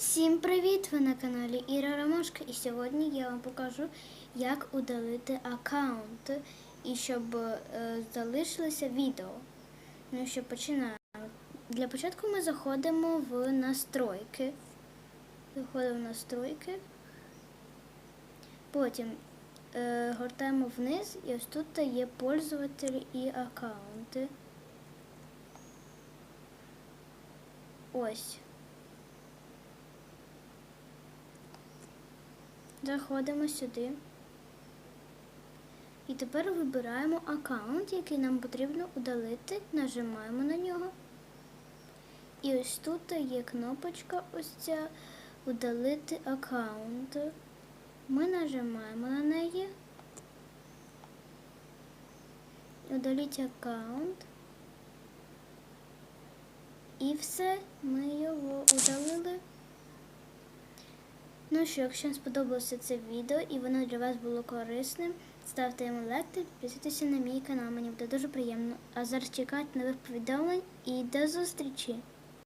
Всім привіт! Ви на каналі Іра Ромашка і сьогодні я вам покажу, як удалити аккаунт і щоб е, залишилося відео. Ну що починаємо. Для початку ми заходимо в настройки. Заходимо в настройки. Потім е, гортаємо вниз і ось тут є пользователі і аккаунти. Ось. Заходимо сюди. І тепер вибираємо аккаунт, який нам потрібно удалити, нажимаємо на нього. І ось тут є кнопочка ось ця удалити аккаунт. Ми нажимаємо на неї. Удаліть аккаунт. І все, ми його удалили. Ну що, якщо вам сподобалося це відео і воно для вас було корисним, ставте йому лайк та підписуйтеся на мій канал, мені буде дуже приємно. А зараз чекайте нових повідомлень і до зустрічі!